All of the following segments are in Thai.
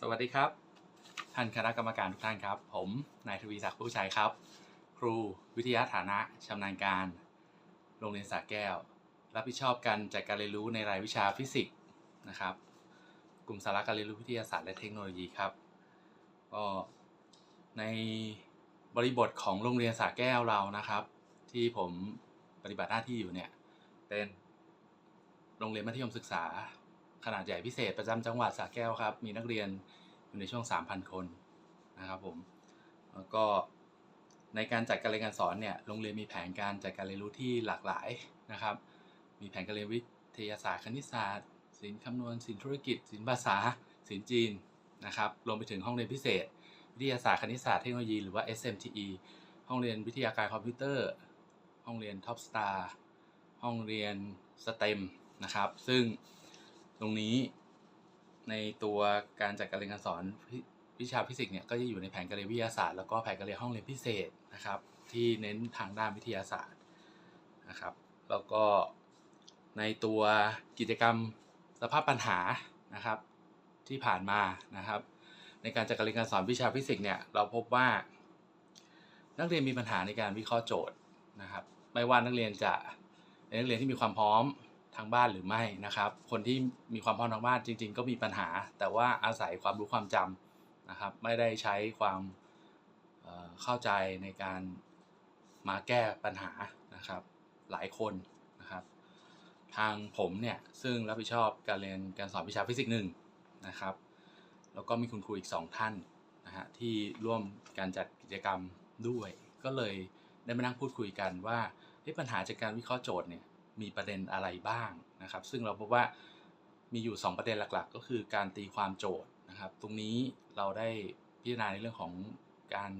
สวัสดีครับ ท่านคณะกรรมการทุกท่านครับ ผมนายทวีศักดิ์ผู้ชัยครับ ครูวิทยาฐานะชำนาญการ โรงเรียนสระแก้ว รับผิดชอบการจัดการเรียนรู้ในรายวิชาฟิสิกส์นะครับ กลุ่มสาระการเรียนรู้วิทยาศาสตร์และเทคโนโลยีครับก็ในบริบทของโรงเรียนสระแก้วเรานะครับ ที่ผมปฏิบัติหน้าที่อยู่เนี่ยเป็นโรงเรียนมัธยมศึกษา ขนาดใหญ่พิเศษประจำจังหวัดสระแก้วครับ มีนักเรียนอยู่ในช่วง 3,000 คนนะครับผมแล้วก็ในการจัดการเรียนการสอนเนี่ยโรงเรียนมีแผนการจัดการเรียนรู้ที่หลากหลายนะครับ มีแผนการเรียนวิทยาศาสตร์คณิตศาสตร์ศิลป์คำนวณศิลป์ธุรกิจศิลป์ภาษาศิลป์จีนนะครับรวมไปถึงห้องเรียนพิเศษ วิทยาศาสตร์คณิตศาสตร์เทคโนโลยีหรือว่า SMTE ห้องเรียนวิทยาการคอมพิวเตอร์ ห้องเรียน Top Star ห้องเรียน STEM นะครับ ซึ่ง ตรงนี้ในตัวการจัดการเรียนการสอนวิชาฟิสิกส์เนี่ยก็จะอยู่ในแผนการเรียนวิทยาศาสตร์แล้วก็แผนการเรียนห้องเรียนพิเศษนะครับที่เน้นทางด้านวิทยาศาสตร์นะครับ แล้วก็ในตัวกิจกรรมสภาพปัญหานะครับที่ผ่านมานะครับ ในการจัดการเรียนการสอนวิชาฟิสิกส์เนี่ยเราพบว่า นักเรียนมีปัญหาในการวิเคราะห์โจทย์นะครับ ไม่ว่านักเรียนจะเป็นนักเรียนที่มีความพร้อม ทางบ้านหรือไม่นะครับ คนที่มีความพร้อมทางบ้านจริง ๆ ก็มีปัญหา แต่ว่าอาศัยความรู้ความจำนะครับ ไม่ได้ใช้ความเข้าใจในการมาแก้ปัญหานะครับ หลายคนนะครับ ทางผมเนี่ยซึ่งรับผิดชอบการเรียนการสอนวิชาฟิสิกส์หนึ่งนะครับ แล้วก็มีคุณครูอีก 2 ท่านนะฮะที่ร่วมการจัดกิจกรรมด้วย ก็เลยได้มานั่งพูดคุยกันว่าปัญหาจากการวิเคราะห์โจทย์เนี่ย มีประเด็นอะไรบ้างนะครับ ซึ่งเราพบว่ามีอยู่ 2 ประเด็นหลักๆ ก็คือการตีความโจทย์นะครับ ตรงนี้เราได้พิจารณาในเรื่องของการ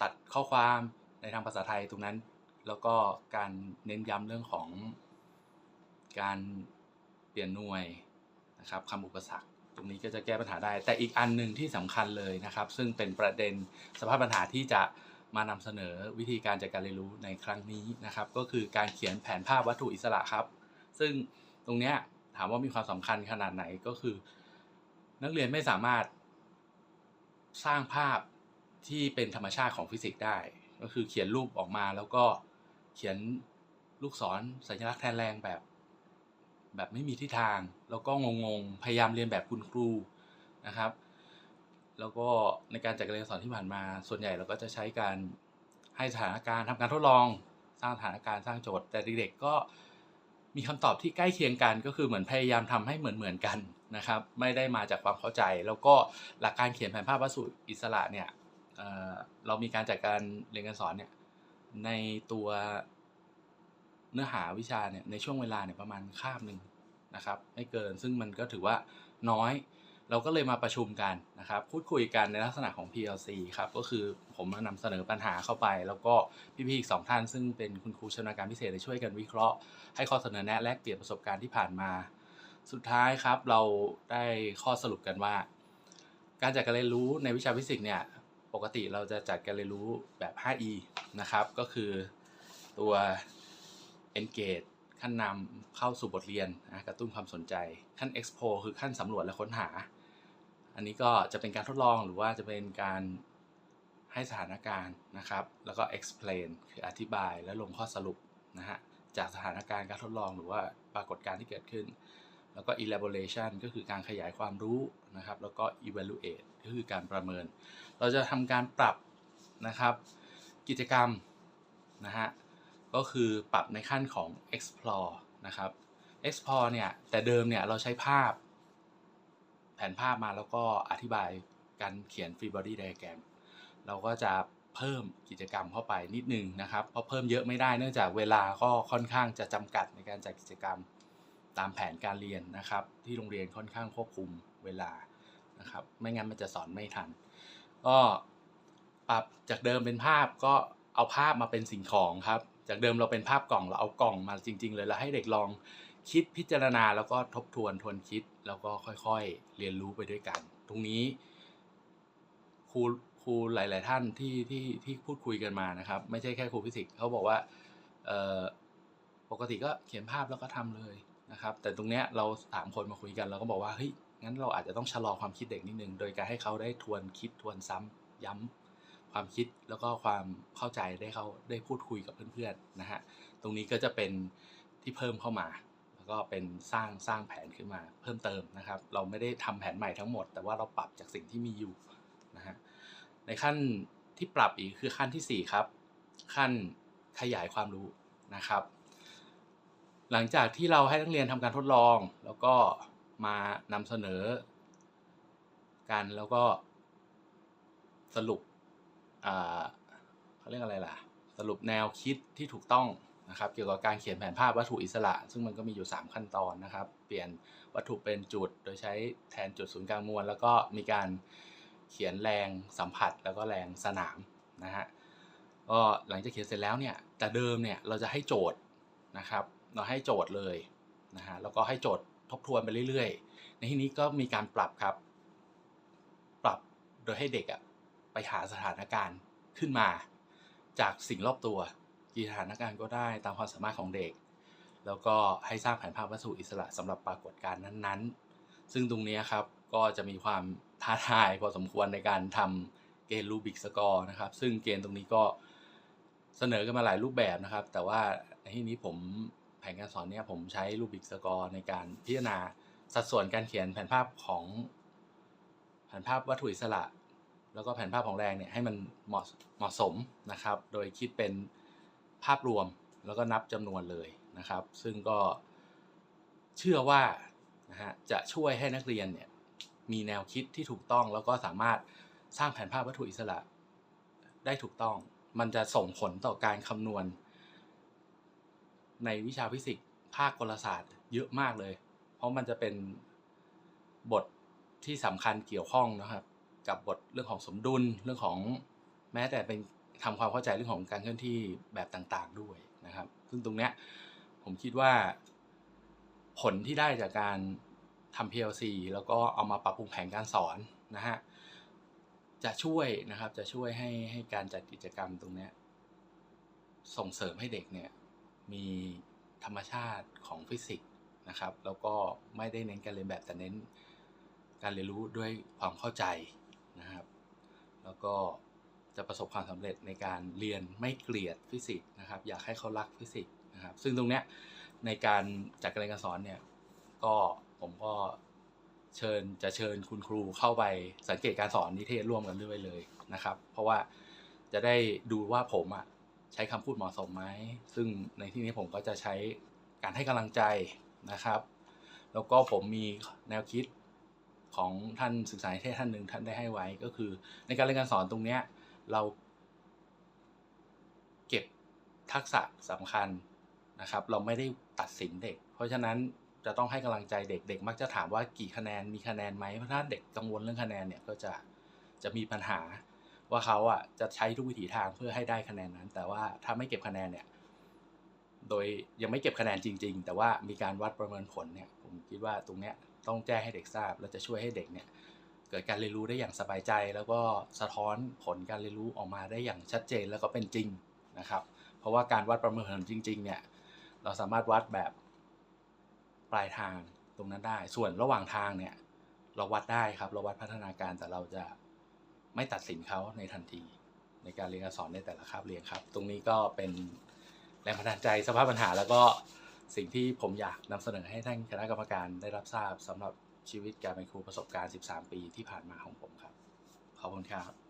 ตัดข้อความในทางภาษาไทยตรงนั้น แล้วก็การเน้นย้ำเรื่องของการเปลี่ยนหน่วยนะครับคำอุปสรรคตรงนี้ก็จะแก้ปัญหาได้ แต่อีกอันหนึ่งที่สำคัญเลยนะครับ ซึ่งเป็นประเด็นสภาพปัญหาที่จะ มานำเสนอวิธีการจัดการเรียนรู้ในครั้งนี้นะครับ ก็คือการเขียนแผนภาพวัตถุอิสระครับ ซึ่งตรงเนี้ยถามว่ามีความสำคัญขนาดไหนก็คือ นักเรียนไม่สามารถสร้างภาพที่เป็นธรรมชาติของฟิสิกส์ได้ ก็คือเขียนรูปออกมาแล้วก็เขียนลูกศรสัญลักษณ์แทนแรงแบบ แบบไม่มีทิศทาง แล้วก็งงๆ พยายามเรียนแบบคุณครูนะครับ แล้วก็ในการจัดการเรียนการสอนที่ผ่านมา ส่วนใหญ่เราก็จะใช้การให้สถานการณ์ทำการทดลอง สร้างสถานการณ์สร้างโจทย์ แต่เด็กๆก็มีคำตอบที่ใกล้เคียงกัน ก็คือเหมือนพยายามทำให้เหมือนๆกันนะครับ ไม่ได้มาจากความเข้าใจ แล้วก็หลักการเขียนแผนภาพวัสดุอิสระเนี่ยเออเรามีการจัดการเรียนการสอนเนี่ยในตัวเนื้อหาวิชาเนี่ยในช่วงเวลาเนี่ยประมาณคาบหนึ่งนะครับ ไม่เกินซึ่งมันก็ถือว่าน้อย เราก็เลยมาประชุมกันนะครับพูดคุยกันในลักษณะของ PLC ครับก็คือผมมานำเสนอปัญหาเข้าไป แล้วก็พี่ๆอีกสองท่าน ซึ่งเป็นคุณครูชำนาญการพิเศษได้ช่วยกันวิเคราะห์ ให้ข้อเสนอแนะแลกเปลี่ยนประสบการณ์ที่ผ่านมา สุดท้ายครับเราได้ข้อสรุปกันว่า การจัดการเรียนรู้ในวิชาฟิสิกส์เนี่ยปกติเราจะจัดการเรียนรู้แบบ 5E นะครับก็คือตัว engage ขั้นนำเข้าสู่บทเรียนนะกระตุ้นความสนใจ ขั้น explore คือขั้นสำรวจและค้นหา อันนี้ก็จะเป็นการทดลองหรือว่าจะเป็นการให้สถานการณ์นะครับ แล้วก็ explain คืออธิบายและลงข้อสรุปนะฮะจากสถานการณ์การทดลองหรือว่าปรากฏการณ์ที่เกิดขึ้น แล้วก็ elaboration ก็คือการขยายความรู้นะครับ แล้วก็ evaluate ก็คือการประเมิน เราจะทำการปรับนะครับ กิจกรรมนะฮะก็คือปรับในขั้นของ explore นะครับ explore เนี่ยแต่เดิมเนี่ยเราใช้ภาพ แผนภาพมาแล้วก็อธิบายการเขียน free body diagram เราก็จะเพิ่มกิจกรรมเข้าไปนิดนึงนะครับ เพราะเพิ่มเยอะไม่ได้เนื่องจากเวลาก็ค่อนข้างจะจำกัดในการจัดกิจกรรมตามแผนการเรียนนะครับ ที่โรงเรียนค่อนข้างควบคุมเวลานะครับ ไม่งั้นมันจะสอนไม่ทัน ก็ปรับจากเดิมเป็นภาพก็เอาภาพมาเป็นสิ่งของครับ จากเดิมเราเป็นภาพกล่องเราเอากล่องมาจริง ๆ เลยแล้วให้เด็กลอง คิดพิจารณาแล้วก็ทบทวนทวนคิดแล้วก็ค่อยๆเรียนรู้ไปด้วยกัน ตรงนี้ครูครูหลาย ๆ ท่านที่ที่ที่พูดคุยกันมานะครับ ไม่ใช่แค่ครูฟิสิกส์เขาบอกว่าปกติก็เขียนภาพแล้วก็ทำเลยนะครับ แต่ตรงเนี้ยเราสามคนมาคุยกันเราก็บอกว่าเฮ้ยงั้นเราอาจจะต้องชะลอความคิดเด็กนิดนึงโดยการให้เขาได้ทวนคิดทวนซ้ำย้ำความคิดแล้วก็ความเข้าใจได้เขาได้พูดคุยกับเพื่อนๆนะฮะตรงนี้ก็จะเป็นที่เพิ่มเข้ามา ก็เป็นสร้างสร้างแผนขึ้นมาเพิ่มเติมนะครับ เราไม่ได้ทำแผนใหม่ทั้งหมด แต่ว่าเราปรับจากสิ่งที่มีอยู่นะฮะในขั้นที่ปรับอีกคือขั้นที่ 4 ครับ ขั้นขยายความรู้นะครับ หลังจากที่เราให้นักเรียนทำการทดลอง แล้วก็มานำเสนอกันแล้วก็สรุปเขาเรียกอะไรล่ะ สรุปแนวคิดที่ถูกต้อง นะครับเกี่ยวกับการเขียนแผนภาพวัตถุอิสระ ซึ่งมันก็มีอยู่ 3 ขั้นตอนนะครับ เปลี่ยนวัตถุเป็นจุด โดยใช้แทนจุดศูนย์กลางมวล แล้วก็มีการเขียนแรงสัมผัส แล้วก็แรงสนามนะฮะก็หลังจากเขียนเสร็จแล้วเนี่ยแต่เดิมเนี่ยเราจะให้โจทย์นะครับ เราให้โจทย์เลยนะฮะแล้วก็ให้โจทย์ทบทวนไปเรื่อยๆ ในที่นี้ก็มีการปรับครับ ปรับโดยให้เด็กอะไปหาสถานการณ์ขึ้นมาจากสิ่งรอบตัว กี่สถานการณ์ก็ได้ตามความสามารถของเด็ก แล้วก็ให้สร้างแผนภาพวัตถุอิสระสำหรับปรากฏการณ์นั้นๆ ซึ่งตรงนี้ครับก็จะมีความท้าทายพอสมควรในการทำเกณฑ์รูบิกสกอร์นะครับ ซึ่งเกณฑ์ตรงนี้ก็เสนอกันมาหลายรูปแบบนะครับ แต่ว่าในที่นี้ผมแผนการสอนเนี่ยผมใช้รูบิกสกอร์ในการพิจารณาสัดส่วนการเขียนแผนภาพของแผนภาพวัตถุอิสระ แล้วก็แผนภาพของแรงเนี่ยให้มันเหมาะเหมาะสมนะครับ โดยคิดเป็น ภาพรวมแล้วก็นับจำนวนเลยนะครับ ซึ่งก็เชื่อว่านะฮะจะช่วยให้นักเรียนเนี่ยมีแนวคิดที่ถูกต้องแล้วก็สามารถสร้างแผนภาพวัตถุอิสระได้ถูกต้อง มันจะส่งผลต่อการคำนวณ ในวิชาฟิสิกส์ภาคกลศาสตร์เยอะมากเลย เพราะมันจะเป็นบทที่สำคัญเกี่ยวข้องนะครับ กับบทเรื่องของสมดุลเรื่องของแม้แต่เป็น ทำความเข้าใจเรื่องของการเคลื่อนที่แบบต่างๆด้วยนะครับ ซึ่งตรงเนี้ยผมคิดว่า ผลที่ได้จากการทำ PLC แล้วก็เอามาปรับปรุงแผนการสอนนะฮะจะช่วยนะครับจะช่วยให้ให้การจัดกิจกรรมตรงเนี้ยส่งเสริมให้เด็กเนี่ยมีธรรมชาติของฟิสิกส์นะครับ แล้วก็ไม่ได้เน้นการเรียนแบบแต่เน้นการเรียนรู้ด้วยความเข้าใจนะครับ แล้วก็ จะประสบความสำเร็จในการเรียนไม่เกลียดฟิสิกส์นะครับ อยากให้เขารักฟิสิกส์นะครับ ซึ่งตรงเนี้ยในการจัดการเรียนการสอนเนี่ยก็ผมก็เชิญจะเชิญคุณครูเข้าไปสังเกตการสอนนิเทศร่วมกันด้วยเลยนะครับ เพราะว่าจะได้ดูว่าผมอะใช้คำพูดเหมาะสมไหมซึ่งในที่นี้ผมก็จะใช้การให้กำลังใจนะครับ แล้วก็ผมมีแนวคิดของท่านศึกษาเทศท่านหนึ่งท่านได้ให้ไว้ก็คือ ในการเรียนการสอนตรงเนี้ย เราเก็บทักษะสำคัญนะครับ เราไม่ได้ตัดสินเด็ก เพราะฉะนั้นจะต้องให้กำลังใจเด็กเด็กมักจะถามว่ากี่คะแนนมีคะแนนไหมเพราะถ้าเด็กกังวลเรื่องคะแนนเนี่ยก็จะจะมีปัญหาว่าเขาอะจะใช้ทุกวิถีทางเพื่อให้ได้คะแนนนั้น แต่ว่าถ้าไม่เก็บคะแนนเนี่ยโดยยังไม่เก็บคะแนนจริง ๆ แต่ว่ามีการวัดประเมินผลเนี่ยผมคิดว่าตรงเนี้ยต้องแจ้งให้เด็กทราบ และจะช่วยให้เด็กเนี่ย เกิดการเรียนรู้ได้อย่างสบายใจ แล้วก็สะท้อนผลการเรียนรู้ออกมาได้อย่างชัดเจนแล้วก็เป็นจริงนะครับ เพราะว่าการวัดประเมินผลจริง ๆ เนี่ยเราสามารถวัดแบบปลายทางตรงนั้นได้ ส่วนระหว่างทางเนี่ยเราวัดได้ครับเราวัดพัฒนาการแต่เราจะไม่ตัดสินเขาในทันที ในการเรียนการสอนในแต่ละคาบเรียนครับ ตรงนี้ก็เป็นแรงบันดาลใจสภาพปัญหา แล้วก็สิ่งที่ผมอยากนำเสนอให้ท่านคณะกรรมการได้รับทราบสำหรับ ชีวิตการเป็นครูประสบการณ์ 13 ปีที่ผ่านมาของผมครับ ขอบคุณครับ